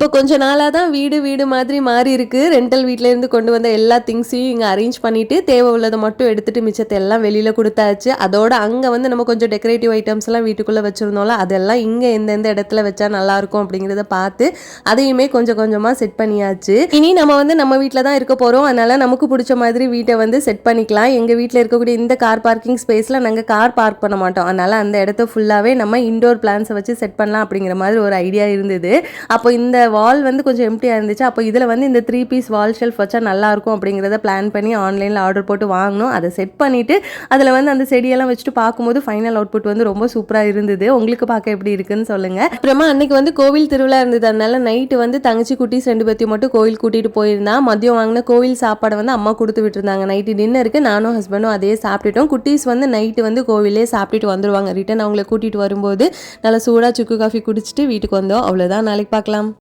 இப்போ கொஞ்சம் நாளாக தான் வீடு வீடு மாதிரி மாறி இருக்குது ரெண்டல் வீட்டிலேருந்து கொண்டு வந்த எல்லா திங்ஸையும் இங்கே அரேஞ்ச் பண்ணிவிட்டு தேவை உள்ளதை மட்டும் எடுத்துகிட்டு மிச்சத்தை எல்லாம் வெளியில் கொடுத்தாச்சு. அதோட அங்கே வந்து நம்ம கொஞ்சம் டெக்கரேட்டிவ் ஐட்டம்ஸ் எல்லாம் வீட்டுக்குள்ளே வச்சுருந்தோம்ல அதெல்லாம் இங்கே எந்தெந்த இடத்துல வச்சா நல்லாயிருக்கும் அப்படிங்கிறத பார்த்து அதையுமே கொஞ்சம் கொஞ்சமாக செட் பண்ணியாச்சு. இனி நம்ம வந்து நம்ம வீட்டில் தான் இருக்க போகிறோம் அதனால் நமக்கு பிடிச்ச மாதிரி வீட்டை வந்து செட் பண்ணிக்கலாம். எங்கள் வீட்டில் இருக்கக்கூடிய இந்த கார் பார்க்கிங் ஸ்பேஸில் நாங்கள் கார் பார்க் பண்ண மாட்டோம். அதனால் அந்த இடத்த ஃபுல்லாகவே நம்ம இண்டோர் பிளான்ஸை வச்சு செட் பண்ணலாம் அப்படிங்கிற மாதிரி ஒரு ஐடியா இருந்தது. அப்போ இந்த வால் வந்து கொஞ்சம் எம்டியாக இருந்துச்சு. அப்போ இதில் வந்து இந்த த்ரீ பீஸ் வால் ஷெல்ஃப் வச்சா நல்லா இருக்கும் அப்படிங்கிறத பிளான் பண்ணி ஆன்லைனில் ஆர்டர் போட்டு வாங்கினோம். அதை செட் பண்ணிவிட்டு அதில் வந்து அந்த செடியெல்லாம் வச்சுட்டு பார்க்கும்போது ஃபைனல் அவுட்புட் வந்து ரொம்ப சூப்பராக இருந்தது. உங்களுக்கு பார்க்க எப்படி இருக்குன்னு சொல்லுங்கள் அப்புறமா அன்னைக்கு வந்து கோவில் திருவிழா இருந்தது. அதனால நைட்டு வந்து தங்கச்சி குட்டீஸ் ரெண்டு பேர்த்தையும் மட்டும் கோயில் கூட்டிகிட்டு போயிருந்தான் மதியம் வாங்கின கோவில் சாப்பாடை வந்து அம்மா கொடுத்து விட்டுருந்தாங்க. நைட்டு டின்னருக்கு நானும் ஹஸ்பண்டும் அதே சாப்பிட்டுட்டோம். குட்டீஸ் வந்து நைட்டு வந்து கோவிலே சாப்பிட்டுட்டு வந்துருவாங்க. ரிட்டன் அவங்கள கூட்டிகிட்டு வரும்போது நல்லா சூடாக சுக்கு காஃபி குடிச்சிட்டு வீட்டுக்கு வந்தோம். அவ்வளோதான் நாளைக்கு பார்க்கலாம்.